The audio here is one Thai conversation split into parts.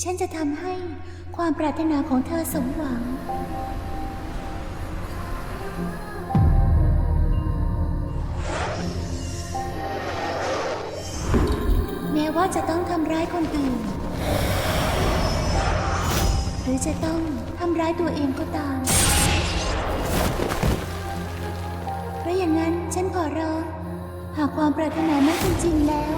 ฉันจะทำให้ความปรารถนาของเธอสมหวัง แม้ว่าจะต้องทำร้ายคนอื่น หรือจะต้องทำร้ายตัวเองก็ตาม เพราะอย่างนั้นฉันขอร้องหากความปรารถนานั้นจริงๆแล้ว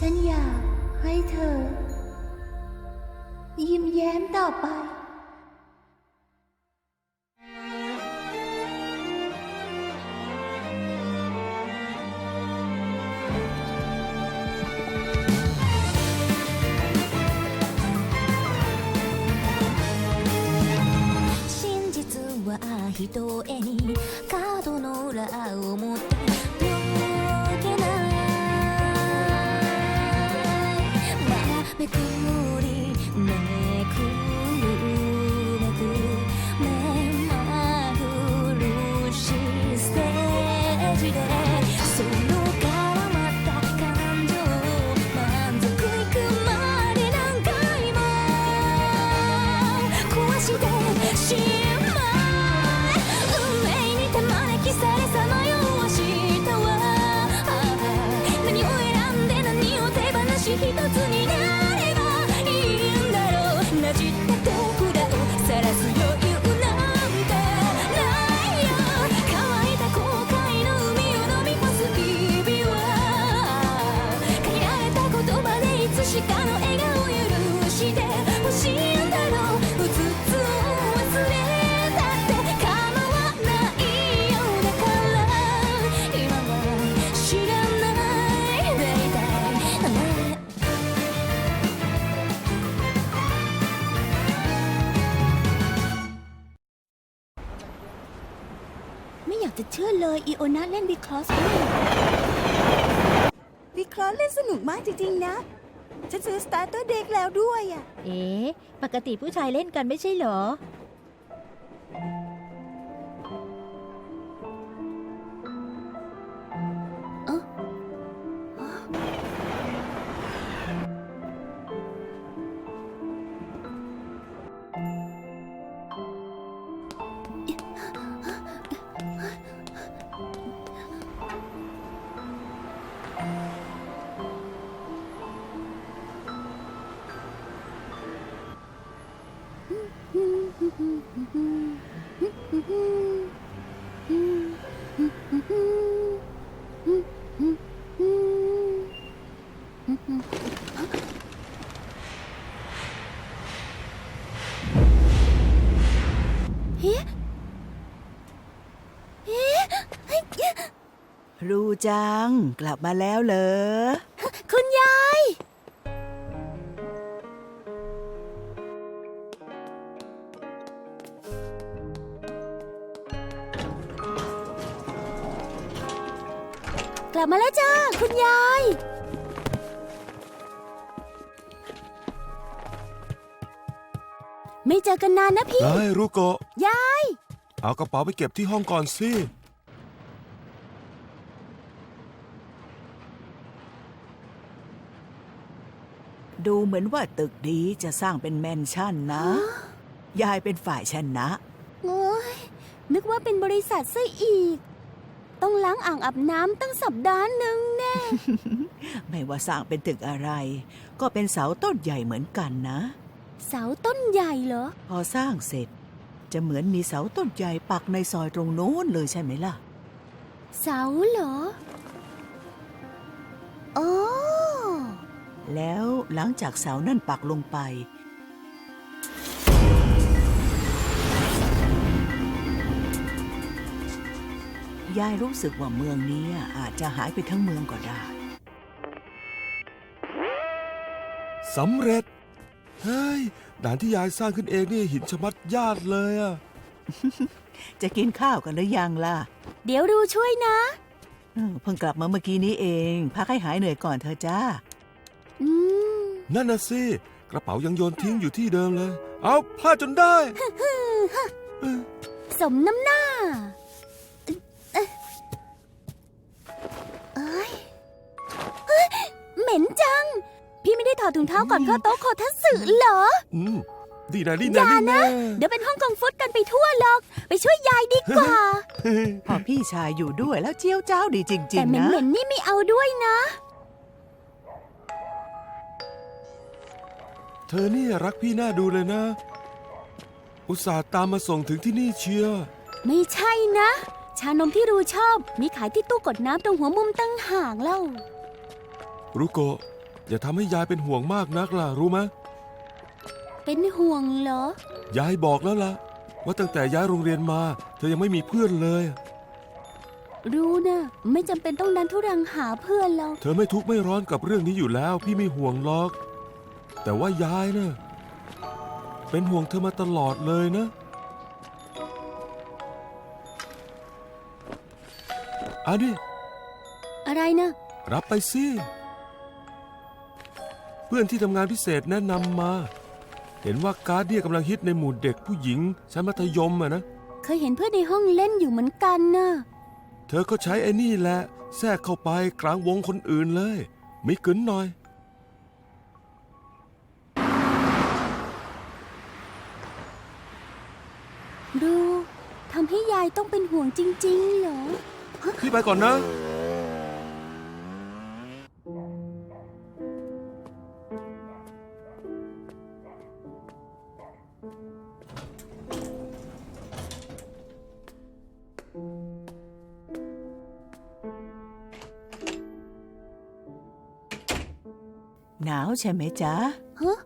ฉันอยากให้เธอ ยิ้มแย้มต่อไป ยอีโอนาเล่นบีคลอสด้วยวิเคราะห์เล่นสนุกมากจริง ๆ นะ ฉันซื้อสตาร์เตอร์เด็กแล้วด้วยอะ เอ๊ะ ปกติผู้ชายเล่นกันไม่ใช่เหรอ กลับมาแล้วเหรอ คุณยาย กลับมาแล้วจ้า คุณยาย ไม่เจอกันนานนะพี่ ได้รุโกะยาย เอากระเป๋าไปเก็บที่ห้องก่อนสิ ดูเหมือนว่าตึกดีจะสร้างเป็นแมนชั่นนะ ยายเป็นฝ่ายชนะ โอ้ยนึกว่าเป็นบริษัทซะอีก ต้องล้างอ่างอาบน้ำตั้งสัปดาห์หนึ่งแน่ ไม่ว่าสร้างเป็นตึกอะไร ก็เป็นเสาต้นใหญ่เหมือนกันนะ เสาต้นใหญ่เหรอ พอสร้างเสร็จ จะเหมือนมีเสาต้นใหญ่ปักในซอยตรงโน้นเลยใช่ไหมล่ะ เสาเหรอโอ้ แล้วหลังจากเสานั่นปักลงไป ยายรู้สึกว่าเมืองนี้อาจจะหายไปทั้งเมืองก็ได้สำเร็จ เฮ้ยด่านที่ยายสร้างขึ้นเองนี่หินชะมัดญาติเลยอะจะกินข้าวกันหรือยังล่ะ เดี๋ยวรูช่วยนะ เออเพิ่งกลับมาเมื่อกี้นี้เอง พักให้หายเหนื่อยก่อนเธอะจ้า อืมนั่นน่ะสิ กระเป๋ายังโยนทิ้งอยู่ที่เดิมเลย เอาพลาดจนได้สมน้ำหน้า เอ้ยเฮ้ยเหม็นจัง พี่ไม่ได้ถอดถุงเท้าก่อนเข้าโต๊ะโคทัสึเหรอ อืมดีนะดีอนะย่าดีนะ นะ เดี๋ยวเป็นห้องกงฟุตกันไปทั่วหรอก ไปช่วยยายดีกว่า พอพี่ชายอยู่ด้วยแล้วเจียวเจ้าดีจริแต่งเหๆ นะ ม็นๆนี่ไม่เอาด้วยนะ อนี่รักพี่น่าดูเลยนะ อุตส่าห์ตามมาส่งถึงที่นี่เชียวไม่ใช่นะ ชานมที่รูชอบมีขายที่ตู้กดน้ำตรงหัวมุมตั้งห่างเล่า รุโกะอย่าทำให้ยายเป็นห่วงมากนักล่ะรู้ไหมเป็นห่วงเหรอ ยายบอกแล้วล่ะ ว่าตั้งแต่ย้ายโรงเรียนมา เธอยังไม่มีเพื่อนเลย รู้นะไม่จำเป็นต้องดันทุรังหาเพื่อนหรอกเธอไม่ทุกข์ไม่ร้อนกับเรื่องนี้อยู่แล้ว พี่ไม่ห่วงหรอก แต่ว่ายายนะ่ะเป็นห่วงเธอมาตลอดเลยนะ อันนี้อะไรนะรับไปสิ เพื่อนที่ทำงานพิเศษแนะนำมา เห็นว่าการ์ดเนี่ยกำลังฮิตในหมู่เด็กผู้หญิงชั้นมัธยมอะนะ เคยเห็นเพื่อนในห้องเล่นอยู่เหมือนกันนะเธอก็ใช้ไอ้นี่แหละ แทรกเข้าไปกลางวงคนอื่นเลย ไม่กึนหน่อย ดู ทำให้ยายต้องเป็นห่วงจริง ๆ เหรอ พี่ไปก่อนนะ หนาวใช่ไหมจ๊ะ ฮะ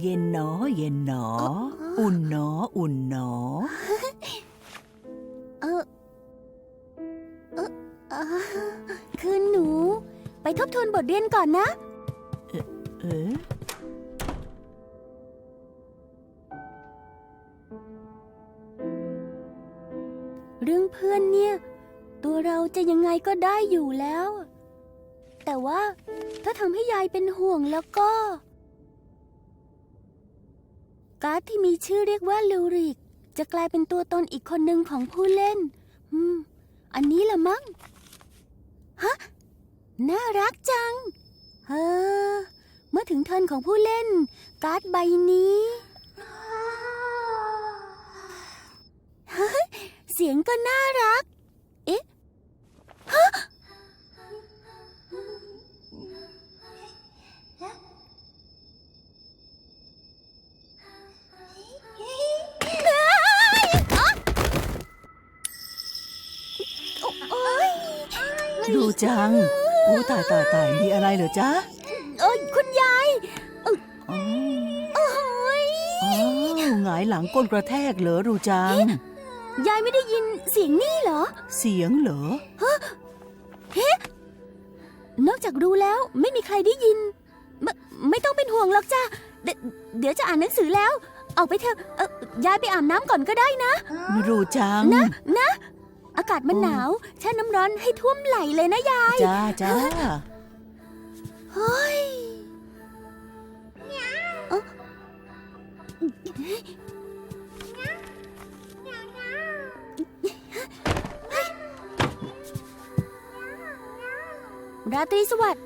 เย็นหนอ เย็นหนอ อุ่นหนอ อุ่นหนอ เออเออเออคือหนู ไปทบทวนบทเรียนก่อนนะ เออเรื่องเพื่อนเนี่ย ตัวเราจะยังไงก็ได้อยู่แล้ว แต่ว่าถ้าทำให้ยายเป็นห่วงแล้วก็ การ์ดที่มีชื่อเรียกว่าลูริก จะกลายเป็นตัวตนอีกคนหนึ่งของผู้เล่น อืม อันนี้ละมั้ง ฮะ น่ารักจัง เออ เมื่อถึงเทิร์นของผู้เล่น การ์ดใบนี้ เสียงก็น่ารัก จังอู้ตายตายตายมีอะไรเหรอจ๊ะเอ้ยคุณยายอ๋อโอ้ยอ้าวหงายหลังก้นกระแทกเหรอดูจัง ยายไม่ได้ยินเสียงนี่เหรอ เสียงเหรอนอกจากรู้แล้วไม่มีใครได้ยิน ไม่ไม่ต้องเป็นห่วงหรอกจ้าเดเดี๋ยวจะอ่านหนังสือแล้ว ออกไปเถอะเอ่อยายไปอาบน้ำก่อนก็ได้นะดูจังนะนะอากาศมันหนาวแช่น้ำร้อนให้ท่วมไหลเลยนะยายจ้าจ้าเฮ้ยเอ้าราตรีสวัสดิ์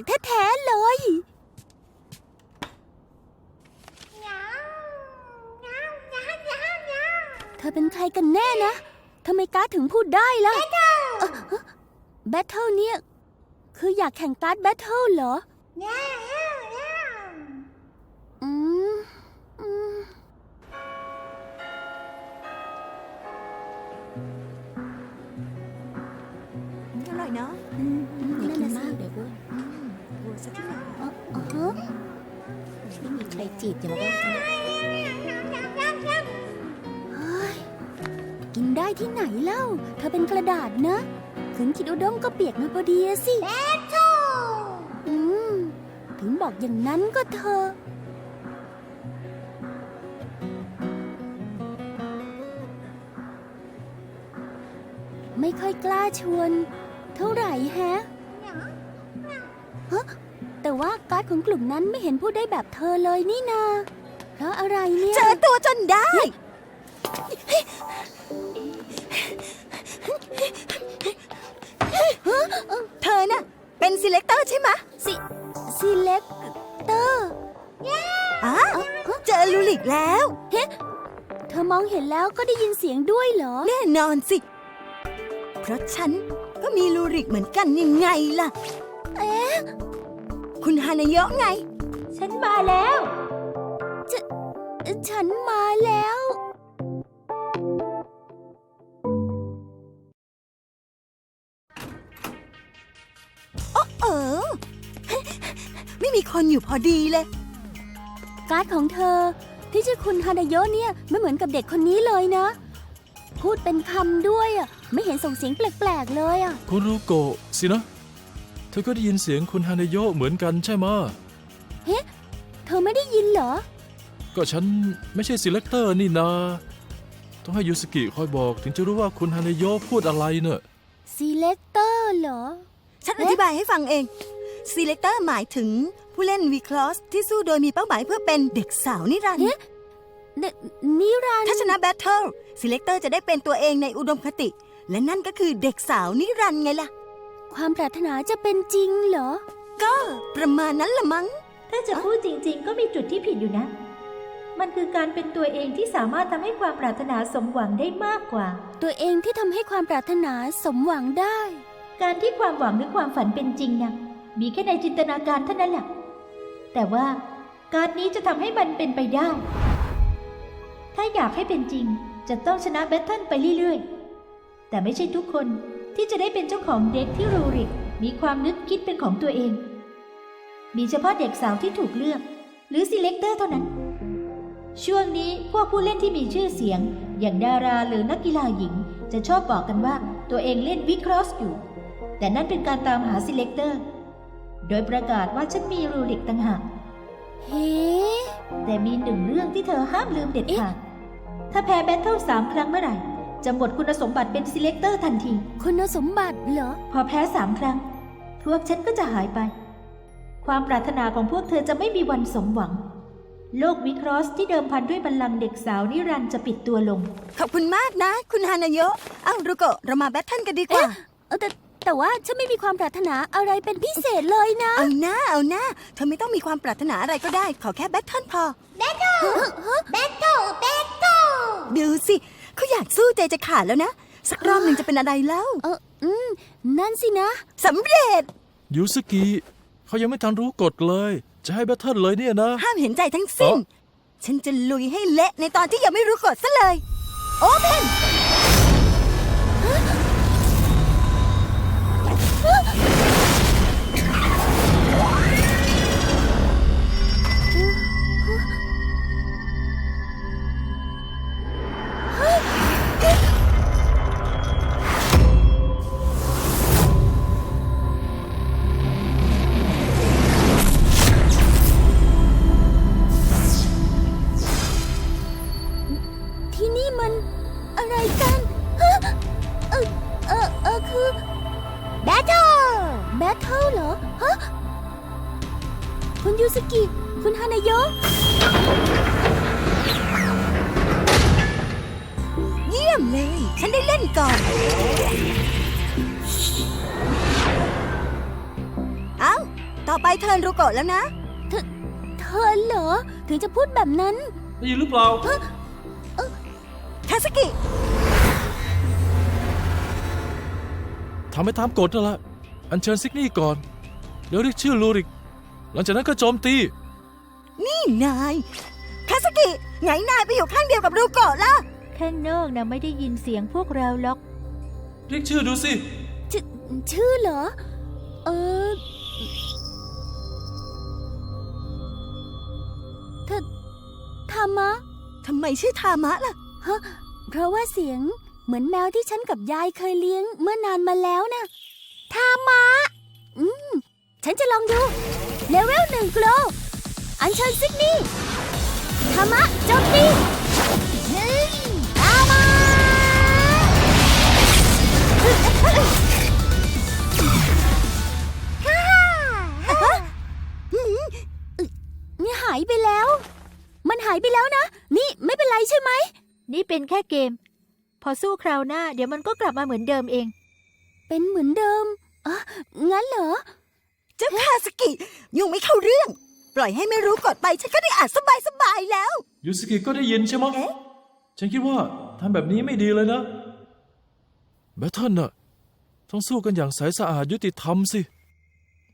กแท้ๆเลย เธอเป็นใครกันแน่นะทำไมการ์ดถึงพูดได้ล่ะแบทเทิลเนี่ย คืออยากแข่งการ์ดแบทเทิลเหรออื เล่า เธอเป็นกระดาษนะขืนคิดอุด้งก็เปียกมาพอดีอะสิแบทเทิลอืม ถึงบอกอย่างนั้นก็เธอ ไม่ค่อยกล้าชวน เท่าไหร่แฮะฮะแต่ว่าการ์ดของกลุ่มนั้นไม่เห็นพูดได้แบบเธอเลยนี่นา เพราะอะไรเนี่ย เจอตัวจนได้ ซีเลคเตอร์ใช่ไหมะสิซีเล็กเตอร์อ๋อเจอลูลิกแล้วเธอมองเห็นแล้วก็ได้ยินเสียงด้วยเหรอ แน่นอนสิ เพราะฉันก็มีลูริกเหมือนกันยังไงล่ะ เอ๊ะ คุณฮานาโยะไง ฉันมาแล้ว ฉันมาแล้ว คนอยู่พอดีเลย การ์ดของเธอ ที่ชื่อคุณฮานาโยะเนี่ยไม่เหมือนกับเด็กคนนี้เลยนะ พูดเป็นคำด้วยอะไม่เห็นส่งเสียงแปลกๆเลยอะคุณรูโกะสินะ เธอก็ได้ยินเสียงคุณฮานาโยะเหมือนกันใช่ไหมะเธอไม่ได้ยินเหรอ ก็ฉันไม่ใช่ซีเลคเตอร์นี่นา ต้องให้ยูสกิคอยบอกถึงจะรู้ว่าคุณฮานาโยะพูดอะไรเนอะ ซีเล็กเตอร์เหรอ ฉันอธิบายให้ฟังเอง ซีเลคเตอร์หมายถึงผู้เล่นวีคลอสที่สู้โดยมีเป้าหมายเพื่อเป็นเด็กสาวนิรันดเอ๊ะร์เนนิรันดร์ถ้าชนะแบทเทิลซีเลคเตอร์จะได้เป็นตัวเองในอุดมคติ และนั่นก็คือเด็กสาวนิรันดร์ไงล่ะ ความปรารถนาจะเป็นจริงเหรอ ก็ประมาณนั้นละมั้ง ถ้าจะพูดจริงๆ ก็มีจุดที่ผิดอยู่นะ มันคือการเป็นตัวเองที่สามารถทำให้ความปรารถนาสมหวังได้มากกว่า ตัวเองที่ทำให้ความปรารถนาสมหวังได้ การที่ความหวังหรือความฝันเป็นจริงนะ มีแค่ในจินตนาการเท่านั้นแหละ แต่ว่าการนี้จะทำให้มันเป็นไปได้ ถ้าอยากให้เป็นจริงจะต้องชนะแบทเทิลไปเรื่อยๆ แต่ไม่ใช่ทุกคนที่จะได้เป็นเจ้าของเด็กที่รูริกมีความนึกคิดเป็นของตัวเอง มีเฉพาะเด็กสาวที่ถูกเลือก หรือซีเลคเตอร์เท่านั้น ช่วงนี้พวกผู้เล่นที่มีชื่อเสียง อย่างดาราหรือนักกีฬาหญิง จะชอบบอกกันว่าตัวเองเล่นวิครอสอยู่ แต่นั่นเป็นการตามหาซีเลคเตอร์ โดยประกาศว่าฉันมีรูริกต่างหากเฮ้แต่มีหนึ่งเรื่องที่เธอห้ามลืมเด็ดขาด ถ้าแพ้แบทเทิลสามครั้งเมื่อไหร่ จะหมดคุณสมบัติเป็นซีเลคเตอร์ทันที คุณสมบัติเหรอ พอแพ้สามครั้ง พวกฉันก็จะหายไป ความปรารถนาของพวกเธอจะไม่มีวันสมหวัง โลกวิครอสที่เดิมพันด้วยบัลลังก์เด็กสาวนิรันดร์จะปิดตัวลง ขอบคุณมากนะ คุณฮานาโยะเอ้ารุโกะเรามาแบทเทิลกันดีกว่า เออแต่ แต่ว่าฉันไม่มีความปรารถนาอะไรเป็นพิเศษเลยนะ เอาหน้าเอาหน้าเธอไม่ต้องมีความปรารถนาอะไรก็ได้ ขอแค่แบทเทิลพอแบทเทิลแบทเทิลดูสิเขาอยากสู้ใจจะขาดแล้วนะ สักรอบหนึ่งจะเป็นอะไรแล้ว เอออืมนั่นสินะสำเร็จ ยูสกิเขายังไม่ทันรู้กฎเลย จะให้แบทเทิลเลยเนี่ยนะ ห้ามเห็นใจทั้งสิ้นอ๋อฉันจะลุยให้เละในตอนที่ยังไม่รู้กฎซะเลย โอเพน อะไรกันฮะเออเออเออคือแบทเทิลแบทเทิลเหรอ ฮะ คุณยูสกิ คุณฮานาโยะเยี่ยมเลย ฉันได้เล่นก่อน เอ้าตต่อไปเทิร์นรูโกะแล้วนะเธอเหรอ ถึงจะพูดแบบนั้น ได้ยินหรือเปล่าคา สกิ ทำให้ตามกฎนั่นแหละ อัญเชิญซิกนี่ก่อนเดี๋ยวเรียกชื่อลูริก หลังจากนั้นก็โจมตี นี่นายคาสกิไงนายไปอยู่ข้างเดียวกับรูโกะล่ะข้างนอกนะไม่ได้ยินเสียงพวกเราหรอก เรียกชื่อดูสิ ชชื่อเหรอ เออเธอธามะ ทำไมชื่อทามะล่ะ ฮะ เพราะว่าเสียงเหมือนแมวที่ฉันกับยายเคยเลี้ยงเมื่อนานมาแล้วนะธามะ อืม ฉันจะลองดู เลเวลหนึ่งโกลอันเชิญซิกนี่ธามะโจมตีหนึ่งธามะนี่หายไปแล้ว มันหายไปแล้วนะ นี่ไม่เป็นไรใช่ไหม นี่เป็นแค่เกม พอสู้คราวหน้า เดี๋ยวมันก็กลับมาเหมือนเดิมเอง เป็นเหมือนเดิมอะงั้นเหรอ เจ้าคาสกิ ยุ่งไม่เข้าเรื่อง ปล่อยให้ไม่รู้กดไป ฉันก็ได้อ่านสบายสบายๆแล้ว ยูสกิก็ได้ยินใช่ไหมเอ๊ะ ฉันคิดว่าทำแบบนี้ไม่ดีเลยนะ แบทเทิลน่ะต้องสู้กันอย่างใสสะอาดยุติธรรมสิ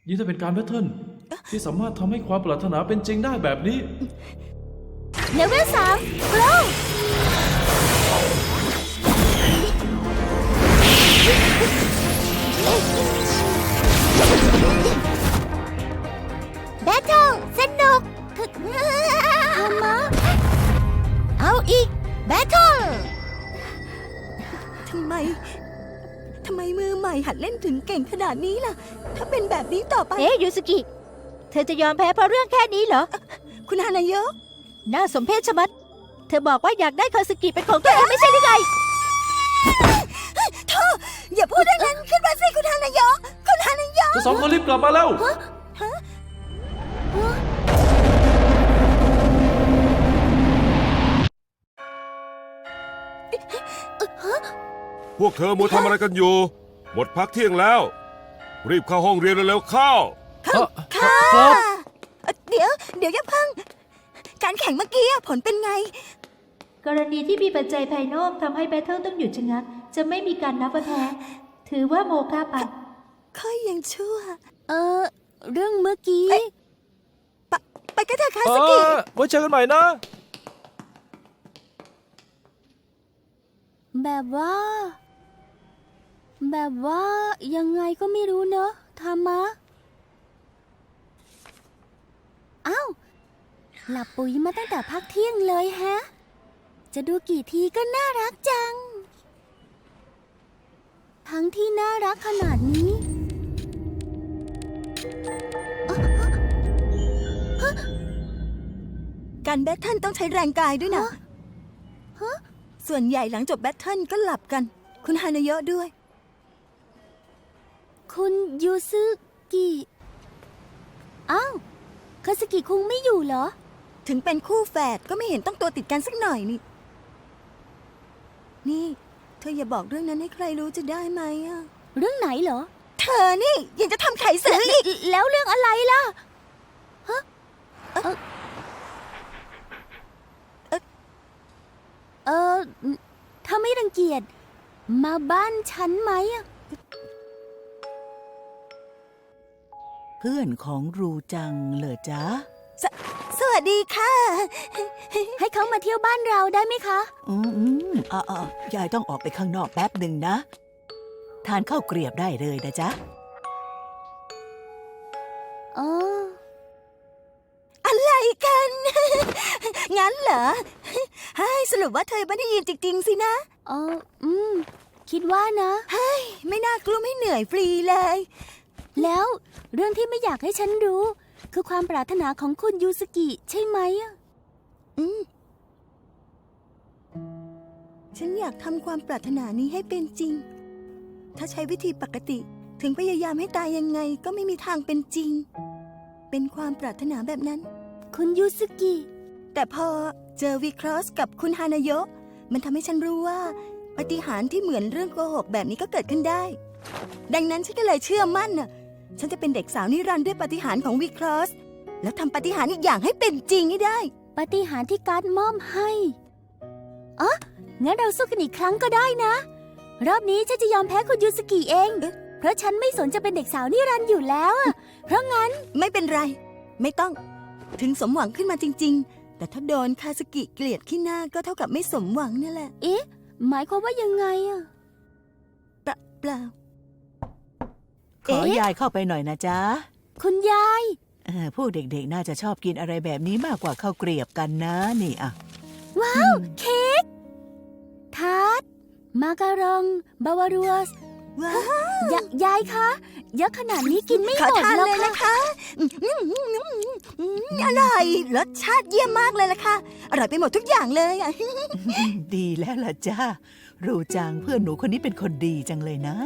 ยิ่งถ้าเป็นการแบทเทิลที่สามารถทำให้ความปรารถนาเป็นจริงได้แบบนี้ เลเวลสามโกล แบทเทิลสนุกทำมาเอาอีกแบทเทิลทำไม ทำไมมือใหม่หัดเล่นถึงเก่งขนาดนี้ล่ะ ถ้าเป็นแบบนี้ต่อไป เอ๊ยูสกิ เธอจะยอมแพ้เพราะเรื่องแค่นี้เหรอ คุณฮานายก น่าสมเพชชะมัด เธอบอกว่าอยากได้คาสกิเป็นของตัวเองไม่ใช่หรือไง ออย่าพูดเรื่องนั้นขึ้นมาสิคุณฮานายกคุณฮานายกจะสองคนรีบกลับมาแล้วพวกเธอมัวทำอะไรกันอยู่ หมดพักเที่ยงแล้ว รีบเข้าห้องเรียนเร็วๆเข้าค่ะค่ะครับ เอ่อเดี๋ยว เดี๋ยวอย่าเพิ่งการแข่งเมื่อกี้อะผลเป็นไง กรณีที่มีปัจจัยภายนอกทำให้แบทเทิลต้องหยุดชะงัก จะไม่มีการนับว่าแพ้ ถือว่าโมฆะไป ค่อยยังชั่ว เออ เรื่องเมื่อกี้ ไปไปกันเถอะคาเอสกิอไว้เจอกันใหม่นะ แบบว่า แบบว่ายังไงก็ไม่รู้เนอะธรรมะอ้าวหลับปุ๋ยมาตั้งแต่พักเที่ยงเลยแฮะ จะดูกี่ทีก็น่ารักจัง ทั้งที่น่ารักขนาดนี้การแบทเทิลต้องใช้แรงกายด้วยนะฮะส่วนใหญ่หลังจบแบทเทิลก็หลับกัน คุณฮานายกด้วย คุณยูซึกิอ้าวคาสกิคุงไม่อยู่เหรอ ถึงเป็นคู่แฝดก็ไม่เห็นต้องตัวติดกันสักหน่อยนี่ นี่เธออย่าบอกเรื่องนั้นให้ใครรู้จะได้ไหมอะเรื่องไหนเหรอ เธอนี่ยังจะทำไข่เสืออีก แล้วเรื่องอะไรล่ะ ฮะ เออเอ่อเออถ้าไม่รังเกียจ มาบ้านฉันไหมอะเพื่อนของรูจังเหรอจ๊ะสวัส ดีค่ะ ให้เขามาเที่ยวบ้านเราได้ไหมคะ อืมอืมอ่าอ่ายายต้องออกไปข้างนอกแป๊บหนึ่งนะ ทานข้าวเกรียบได้เลยนะจ๊ะ อ๋อ อะไรกัน งั้นเหรอให้สรุปว่าเธอไม่ได้ยินจริง ๆ สินะ อ๋อ อืม คิดว่านะไม่น่ากลุ้มให้เหนื่อยฟรีเลย แล้วเรื่องที่ไม่อยากให้ฉันรู้ คือความปรารถนาของคุณยูสกิ ใช่ไหมอะอืม ฉันอยากทำความปรารถนานี้ให้เป็นจริง ถ้าใช้วิธีปกติถึงพยายามให้ตายยังไงก็ไม่มีทางเป็นจริง เป็นความปรารถนาแบบนั้น คุณยูสกิ แต่พอเจอวีครอสกับคุณฮานายะมันทำให้ฉันรู้ว่าปาฏิหาริย์ที่เหมือนเรื่องโกหกแบบนี้ก็เกิดขึ้นได้ ดังนั้นฉันก็เลยเชื่อมั่นน่ะ ฉันจะเป็นเด็กสาวนิรันดร์ด้วยปาฏิหาริย์ของวีครอส แล้วทำปาฏิหาริย์อีกอย่างให้เป็นจริงให้ได้ ปาฏิหาริย์ที่การ์ดมอบให้อ๋องั้นเราสู้กันอีกครั้งก็ได้นะ รอบนี้ฉันจะยอมแพ้คุณยูสกิเองเอ๊ะเพราะฉันไม่สนจะเป็นเด็กสาวนิรันดร์อยู่แล้วอะเพราะงั้นไม่เป็นไร ไม่ต้อง ถึงสมหวังขึ้นมาจริง ๆ แต่ถ้าโดนคาสกิเกลียดขี้หน้าก็เท่ากับไม่สมหวังนั่นแหละ เอ๊ะ หมายความว่ายังไงอะเปล่าเปล่า ขอยายเข้าไปหน่อยนะจ๊ะคุณยาย เออพวกเด็กๆน่าจะชอบกินอะไรแบบนี้มากกว่าข้าวเกรียบกันนะนี่อะ ว้าว เค้กทาร์ตมาการอง บาวารัวสว้าวยยายคะเยอะขนาดนี้กินไม่ขอหมดทานแล้วเลยค่ะนะคะอืมอืมอืมอืมอืมอร่อย รสชาติเยี่ยมมากเลยล่ะค่ะ อร่อยไปหมดทุกอย่างเลยอะดีแล้วล่ะจ้ารู้จังเพื่อนหนูคนนี้เป็นคนดีจังเลยนะ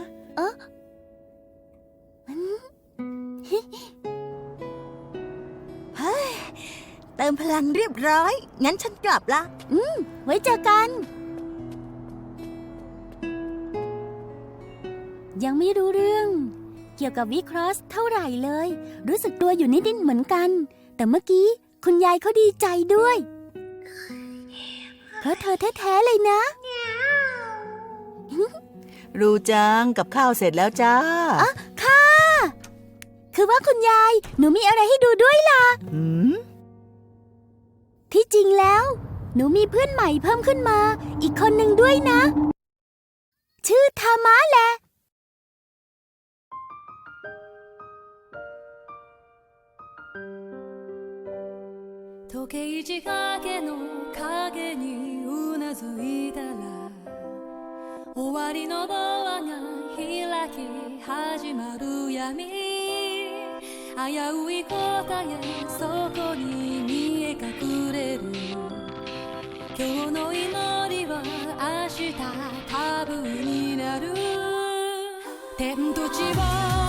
เติมพลังเรียบร้อย งั้นฉันกลับละไว้เจอกัน ยังไม่รู้เรื่อง เกี่ยวกับวิครอสเท่าไหร่เลย รู้สึกตัวอยู่นิดๆเหมือนกัน แต่เมื่อกี้คุณยายเขาดีใจด้วย เพราะเธอแท้ๆเลยนะ รู้จังกับข้าวเสร็จแล้วจ้า ค่ะ คือว่าคุณยาย หนูมีอะไรให้ดูด้วยล่ะ หืม ที่จริงแล้ว หนูมีเพื่อนใหม่เพิ่มขึ้นมา อีกคนหนึ่งด้วยนะ ชื่อธามะแหละ 時計仕掛けの影にうなずいたら終わりのドアが開き始まる闇 危うい答えそこに見え隠れる。今日の祈りは明日タブーになる。天と地を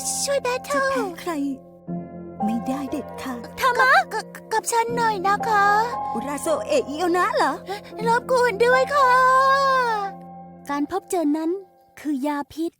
ช่วยช่วยช่วยแบทเทิจะลแพ้ใคร ไม่ได้เด็ดขาดธามะกับกับฉันหน่อยนะคะอุราโซเอะอิโอนะเหรอ รบกวนด้วยค่ะ การพบเจอนั้นคือยาพิษ